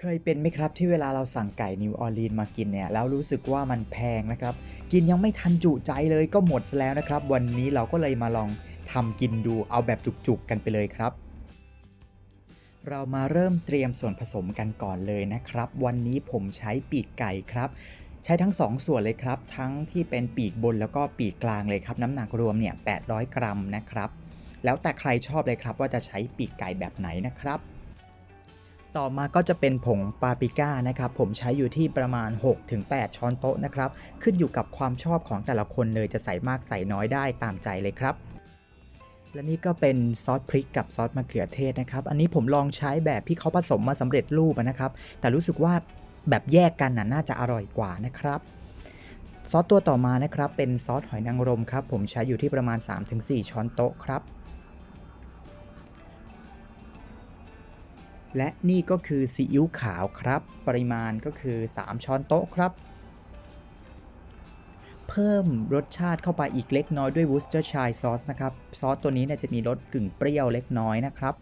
เคยเป็นไหมครับที่เวลาเราสั่งไก่นิวออร์ลีนมากินเนี่ยแล้วรู้สึกว่ามันแพงนะครับ กินยังไม่ทันจุใจเลยก็หมดซะแล้วนะครับ วันนี้เราก็เลยมาลองทำกินดูเอาแบบจุกๆกันไปเลยครับ เรามาเริ่มเตรียมส่วนผสมกันก่อนเลยนะครับ วันนี้ผมใช้ปีกไก่ครับ ใช้ทั้ง 2 ส่วนเลยครับ ทั้งที่เป็นปีกบนแล้วก็ปีกกลางเลยครับ น้ำหนักรวมเนี่ย800 กรัมนะครับ แล้วแต่ใครชอบเลยครับว่าจะใช้ปีกไก่แบบไหนนะครับ ต่อมาก็จะเป็นผงปาปริก้านะครับ ผมใช้อยู่ที่ประมาณ 6-8 ช้อนโต๊ะนะครับ ขึ้นอยู่กับความชอบของแต่ละคนเลยจะใส่มากใส่น้อยได้ตามใจเลยครับ และนี่ก็เป็นซอสพริกกับซอสมะเขือเทศนะครับ อันนี้ผมลองใช้แบบที่เขาผสมมาสำเร็จรูปนะครับ แต่รู้สึกว่าแบบแยกกันน่ะน่าจะอร่อยกว่านะครับ ซอสตัวต่อมานะครับเป็นซอสหอยนางรมครับ ผมใช้อยู่ที่ประมาณ 3-4 ช้อนโต๊ะครับ และนี่ก็คือซีอิ๊วขาวครับ ปริมาณก็คือ 3 ช้อนโต๊ะครับ เพิ่มรสชาติเข้าไปอีกเล็กน้อยด้วย Worcestershire sauce นะครับ ซอสตัวนี้เนี่ยจะมีรสกึ่งเปรี้ยวเล็กน้อยนะครับ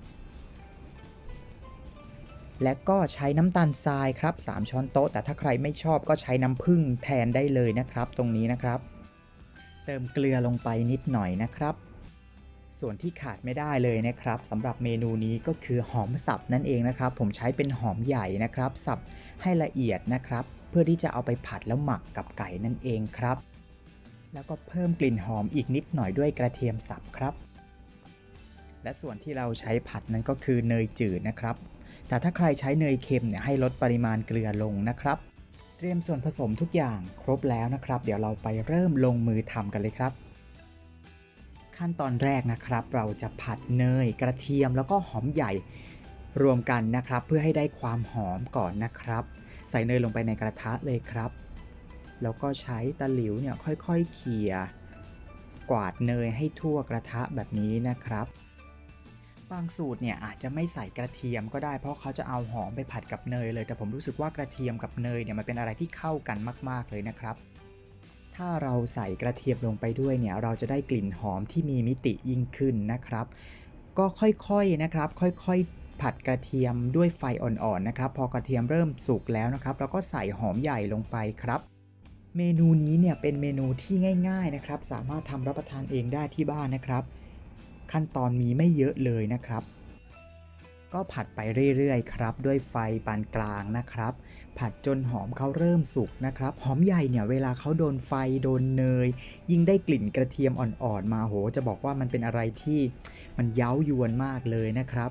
และก็ใช้น้ำตาลทรายครับ 3 ช้อนโต๊ะ แต่ถ้าใครไม่ชอบก็ใช้น้ำผึ้งแทนได้เลยนะครับ ตรงนี้นะครับ เติมเกลือลงไปนิดหน่อยนะครับ ส่วนที่ขาดไม่ได้เลยนะครับสำหรับเมนูนี้ก็คือหอมสับนั่นเองนะครับ ผมใช้เป็นหอมใหญ่นะครับ สับให้ละเอียดนะครับ เพื่อที่จะเอาไปผัดแล้วหมักกับไก่นั่นเองครับ แล้วก็เพิ่มกลิ่นหอมอีกนิดหน่อยด้วยกระเทียมสับครับ และส่วนที่เราใช้ผัดนั้นก็คือเนยจืดนะครับ แต่ถ้าใครใช้เนยเค็มเนี่ยให้ลดปริมาณเกลือลงนะครับ เตรียมส่วนผสมทุกอย่างครบแล้วนะครับ เดี๋ยวเราไปเริ่มลงมือทำกันเลยครับ ขั้นตอนแรกนะครับ เราจะผัดเนยกระเทียมแล้วก็หอมใหญ่รวมกันนะครับ เพื่อให้ได้ความหอมก่อนนะครับ ใส่เนยลงไปในกระทะเลยครับ แล้วก็ใช้ตะหลิวเนี่ยค่อยๆเขี่ยกวาดเนยให้ทั่วกระทะแบบนี้นะครับ บางสูตรเนี่ยอาจจะไม่ใส่กระเทียมก็ได้เพราะเขาจะเอาหอมไปผัดกับเนยเลย แต่ผมรู้สึกว่ากระเทียมกับเนยเนี่ยมันเป็นอะไรที่เข้ากันมาก ๆเลยนะครับ ถ้าเราใส่กระเทียมลงไปด้วยเนี่ยเราจะได้กลิ่นหอมที่มีมิติยิ่งขึ้นนะครับ ก็ค่อยๆนะครับ ค่อยๆ ผัดกระเทียมด้วยไฟอ่อนๆนะครับ พอกระเทียมเริ่มสุกแล้วนะครับ เราก็ใส่หอมใหญ่ลงไปครับ เมนูนี้เนี่ยเป็นเมนูที่ง่าย ๆนะครับ สามารถทำรับประทานเองได้ที่บ้านนะครับ ขั้นตอนมีไม่เยอะเลยนะครับ ก็ผัดไปเรื่อยๆ ครับ ด้วยไฟปานกลางนะครับ ผัดจนหอมเขาเริ่มสุกนะครับ หอมใหญ่เนี่ยเวลาเขาโดนไฟโดนเนย ยิ่งได้กลิ่นกระเทียมอ่อนๆมาโห จะบอกว่ามันเป็นอะไรที่มันเย้ายวนมากเลยนะครับ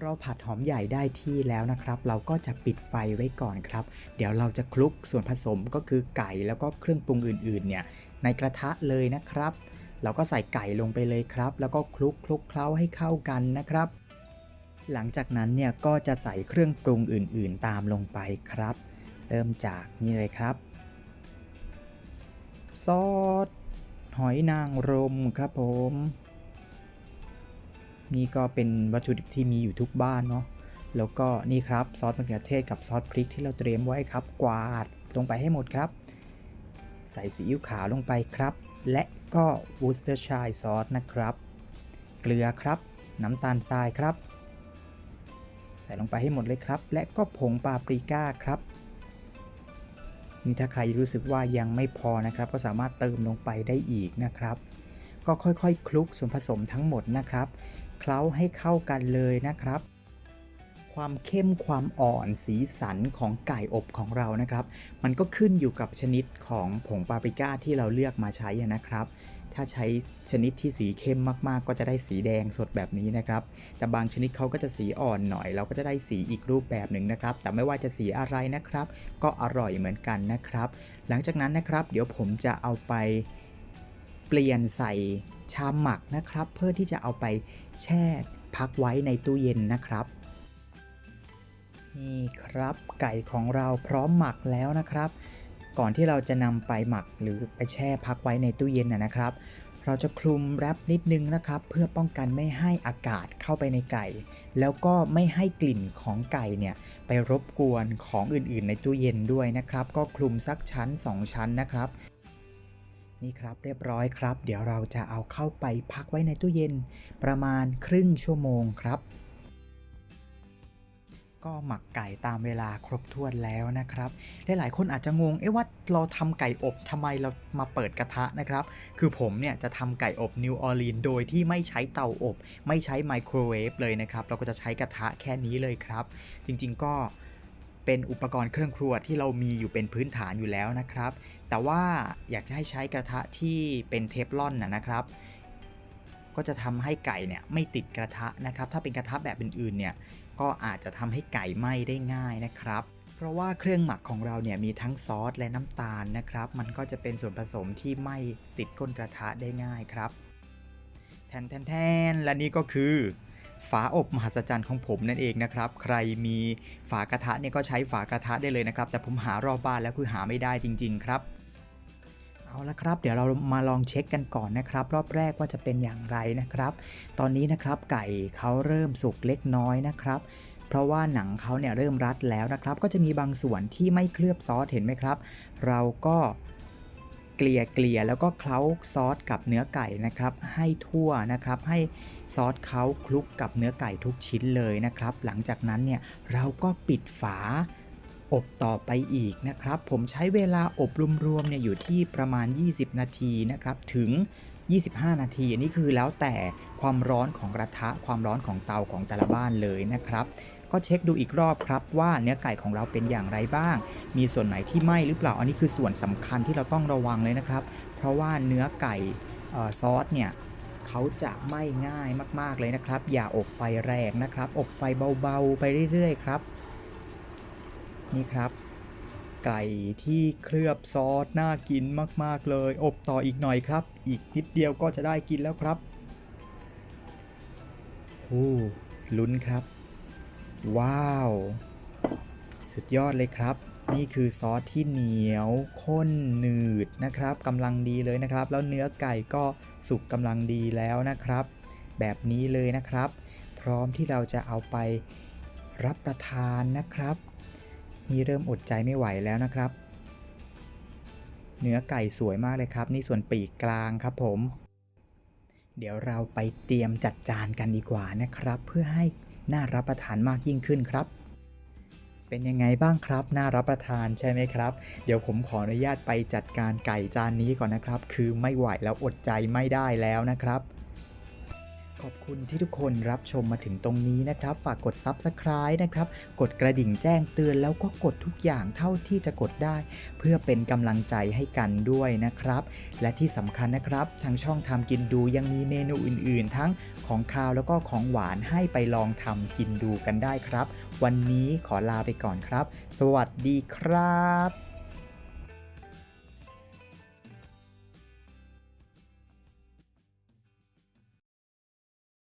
เราผัดหอมใหญ่ได้ที่แล้วนะครับ เราก็จะปิดไฟไว้ก่อนครับ เดี๋ยวเราจะคลุกส่วนผสมก็คือไก่แล้วก็เครื่องปรุงอื่นๆเนี่ยในกระทะเลยนะครับ เราก็ใส่ไก่ลงไปเลยครับ แล้วก็คลุกคลุกเคล้าให้เข้ากันนะครับ หลังจากนั้นเนี่ยก็จะใส่เครื่องปรุงอื่น ๆ ตามลงไปครับ เริ่มจากนี่เลยครับ ซอสหอยนางรมครับผม นี่ก็เป็นวัตถุดิบที่มีอยู่ทุกบ้านเนาะแล้วก็นี่ครับซอสมะเขือเทศกับซอสพริกที่เราเตรียมไว้ครับ กวาดลงไปให้หมดครับ ใส่ซีอิ๊วขาวลงไปครับ และก็ Worcestershire sauce นะครับ เกลือครับ น้ำตาลทรายครับ ส่ลงไปให้หมดเลยครับ และก็ผงปาปริก้าครับนี่ถ้าใครรู้สึกว่ายังไม่พอนะครับ ก็สามารถเติมลงไปได้อีกนะครับ ก็ค่อยๆคลุกส่วนผสมทั้งหมดนะครับ เคล้าให้เข้ากันเลยนะครับ ความเข้มความอ่อนสีสันของไก่อบของเรานะครับ มันก็ขึ้นอยู่กับชนิดของผงปาปริก้าที่เราเลือกมาใช้นะครับ ถ้าใช้ชนิดที่สีเข้มมากๆ ก็จะได้สีแดงสดแบบนี้นะครับ แต่บางชนิดเขาก็จะสีอ่อนหน่อย เราก็จะได้สีอีกรูปแบบหนึ่งนะครับ แต่ไม่ว่าจะสีอะไรนะครับ ก็อร่อยเหมือนกันนะครับ หลังจากนั้นนะครับ เดี๋ยวผมจะเอาไปเปลี่ยนใส่ชามหมักนะครับ เพื่อที่จะเอาไปแช่พักไว้ในตู้เย็นนะครับ นี่ครับไก่ของเราพร้อมหมักแล้วนะครับ ก่อนที่เราจะนำไปหมักหรือไปแช่พักไว้ในตู้เย็นนะครับ เราจะคลุมแรปนิดนึงนะครับ เพื่อป้องกันไม่ให้อากาศเข้าไปในไก่ แล้วก็ไม่ให้กลิ่นของไก่เนี่ยไปรบกวนของอื่นๆ ในตู้เย็นด้วยนะครับ ก็คลุมสักชั้น 2 ชั้นนะครับนี่ครับเรียบร้อยครับ เดี๋ยวเราจะเอาเข้าไปพักไว้ในตู้เย็น ประมาณครึ่งชั่วโมงครับ ก็หมักไก่ตามเวลาครบถ้วนแล้วนะครับหลายๆคนอาจจะงง เอ๊ะว่าเราทำไก่อบทำไมเรามาเปิดกระทะนะครับ คือผมเนี่ยจะทำไก่อบนิวออร์ลีนโดยที่ไม่ใช้เตาอบ ไม่ใช้ไมโครเวฟเลยนะครับ เราก็จะใช้กระทะแค่นี้เลยครับ จริงๆก็เป็นอุปกรณ์เครื่องครัวที่เรามีอยู่เป็นพื้นฐานอยู่แล้วนะครับ แต่ว่าอยากจะให้ใช้กระทะที่เป็นเทฟลอนนะครับ ก็จะทำให้ไก่เนี่ยไม่ติดกระทะนะครับ ถ้าเป็นกระทะแบบอื่นๆเนี่ย ก็อาจจะทำให้ไก่ไหม้ได้ง่ายนะครับเพราะว่าเครื่องหมักของเราเนี่ยมีทั้งซอสและน้ำตาลนะครับ มันก็จะเป็นส่วนผสมที่ไม่ติดก้นกระทะได้ง่ายครับ แทนแทนแทนและนี่ก็คือ ฝาอบมหัศจรรย์ของผมนั่นเองนะครับ ใครมีฝากระทะเนี่ยก็ใช้ฝากระทะได้เลยนะครับ แต่ผมหารอบบ้านแล้วคือหาไม่ได้จริง ๆ ครับ เอาละครับ เดี๋ยวเรามาลองเช็คกันก่อนนะครับ รอบแรกว่าจะเป็นอย่างไรนะครับ ตอนนี้นะครับไก่เขาเริ่มสุกเล็กน้อยนะครับเพราะว่าหนังเขาเนี่ยเริ่มรัดแล้วนะครับ ก็จะมีบางส่วนที่ไม่เคลือบซอสเห็นไหมครับ เราก็เกลี่ยเกลี่ยแล้วก็เคล้าซอสกับเนื้อไก่นะครับ ให้ทั่วนะครับ ให้ซอสเขาคลุกกับเนื้อไก่ทุกชิ้นเลยนะครับ หลังจากนั้นเนี่ยเราก็ปิดฝา อบต่อไปอีกนะครับ ผมใช้เวลาอบรวมๆเนี่ยอยู่ที่ประมาณ 20 นาทีนะครับ ถึง 25 นาที อันนี้คือแล้วแต่ความร้อนของกระทะ ความร้อนของเตาของแต่ละบ้านเลยนะครับ ก็เช็คดูอีกรอบครับว่าเนื้อไก่ของเราเป็นอย่างไรบ้าง มีส่วนไหนที่ไหม้หรือเปล่า อันนี้คือส่วนสำคัญที่เราต้องระวังเลยนะครับ เพราะว่าเนื้อไก่ซอสเนี่ยเขาจะไหม้ง่ายมากๆเลยนะครับ อย่าอบไฟแรงนะครับ อบไฟเบาๆ ไปเรื่อยๆ ครับ นี่ครับ ไก่ที่เคลือบซอสน่ากินมากๆเลย อบต่ออีกหน่อยครับ อีกนิดเดียวก็จะได้กินแล้วครับโอ้ลุ้นครับ ว้าว สุดยอดเลยครับ นี่คือซอสที่เหนียวข้นหนืดนะครับกำลังดีเลยนะครับ แล้วเนื้อไก่ก็สุกกำลังดีแล้วนะครับ แบบนี้เลยนะครับ พร้อมที่เราจะเอาไปรับประทานนะครับ นี่เริ่มอดใจไม่ไหวแล้วนะครับ เนื้อไก่สวยมากเลยครับ นี่ส่วนปีกกลางครับผม เดี๋ยวเราไปเตรียมจัดจานกันดีกว่านะครับ เพื่อให้น่ารับประทานมากยิ่งขึ้นครับ เป็นยังไงบ้างครับ น่ารับประทานใช่ไหมครับ เดี๋ยวผมขออนุญาตไปจัดการไก่จานนี้ก่อนนะครับ คือไม่ไหวแล้วอดใจไม่ได้แล้วนะครับ ขอบคุณที่ทุกคนรับชมมาถึงตรงนี้นะครับ ฝากกด Subscribe นะครับ กดกระดิ่งแจ้งเตือนแล้วก็กดทุกอย่างเท่าที่จะกดได้ เพื่อเป็นกำลังใจให้กันด้วยนะครับ และที่สำคัญนะครับ ทางช่องทำกินดูยังมีเมนูอื่น ๆ ทั้งของคาวแล้วก็ของหวานให้ไปลองทำกินดูกันได้ครับ วันนี้ขอลาไปก่อนครับ สวัสดีครับ